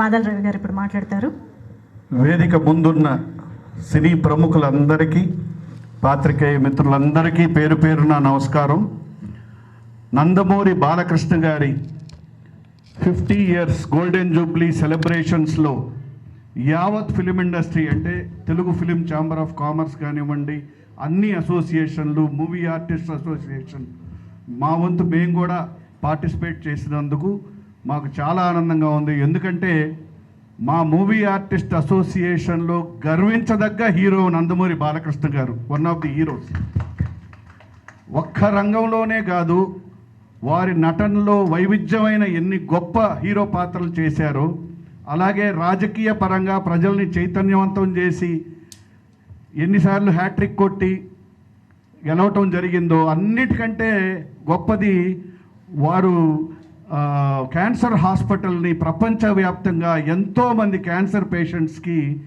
మాదల్ రవి గారు ఇప్పుడు మాట్లాడతారు. వేదిక ముందున్న సినీ ప్రముఖులందరికీ పాత్రికేయ మిత్రులందరికీ పేరు పేరున నమస్కారం. నందమూరి బాలకృష్ణ గారి ఫిఫ్టీ ఇయర్స్ గోల్డెన్ జూబ్లీ సెలబ్రేషన్స్లో యావత్ ఫిలిం ఇండస్ట్రీ అంటే Telugu film chamber of commerce కానివ్వండి అన్ని అసోసియేషన్లు మూవీ ఆర్టిస్ట్ అసోసియేషన్ మా వంతు మేము కూడా పార్టిసిపేట్ చేసినందుకు మాకు చాలా ఆనందంగా ఉంది. ఎందుకంటే మా మూవీ ఆర్టిస్ట్ అసోసియేషన్లో గర్వించదగ్గ హీరో నందమూరి బాలకృష్ణ గారు వన్ ఆఫ్ ది హీరోస్ ఒక్క రంగంలోనే కాదు వారి నటనలో వైవిధ్యమైన ఎన్ని గొప్ప హీరో పాత్రలు చేశారో అలాగే రాజకీయ పరంగా ప్రజల్ని చైతన్యవంతం చేసి ఎన్నిసార్లు హ్యాట్రిక్ కొట్టి గెలవటం జరిగిందో అన్నిటికంటే గొప్పది వారు క్యాన్సర్ హాస్పిటల్ని ప్రపంచవ్యాప్తంగా ఎంతోమంది క్యాన్సర్ పేషెంట్స్కి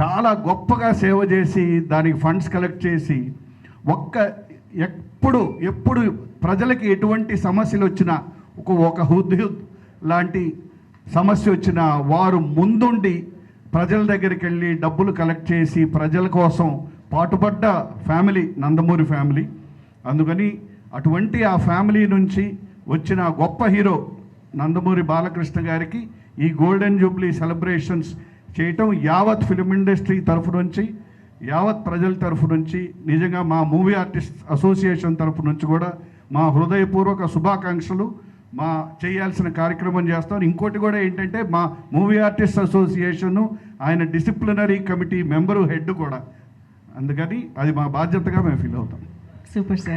చాలా గొప్పగా సేవ చేసి దానికి ఫండ్స్ కలెక్ట్ చేసి ఒక్క ఎప్పుడు ఎప్పుడు ప్రజలకి ఎటువంటి సమస్యలు వచ్చినా ఒక ఒక హుద్హుద్ లాంటి సమస్య వచ్చినా వారు ముందుండి ప్రజల దగ్గరికి వెళ్ళి డబ్బులు కలెక్ట్ చేసి ప్రజల కోసం పాటుపడ్డ ఫ్యామిలీ నందమూరి ఫ్యామిలీ. అందుకని అటువంటి ఆ ఫ్యామిలీ నుంచి వచ్చిన గొప్ప హీరో నందమూరి బాలకృష్ణ గారికి ఈ గోల్డెన్ జూబ్లీ సెలబ్రేషన్స్ చేయటం యావత్ ఫిలిం ఇండస్ట్రీ తరఫు నుంచి యావత్ ప్రజల తరఫు నుంచి నిజంగా మా మూవీ ఆర్టిస్ట్ అసోసియేషన్ తరఫు నుంచి కూడా మా హృదయపూర్వక శుభాకాంక్షలు. మా చేయాల్సిన కార్యక్రమం చేస్తాం ఇంకోటి కూడా ఏంటంటే మా మూవీ ఆర్టిస్ట్ అసోసియేషను ఆయన డిసిప్లినరీ కమిటీ మెంబరు హెడ్ కూడా. అందుకని అది మా బాధ్యతగా మేము ఫీల్ అవుతాం. Super sir.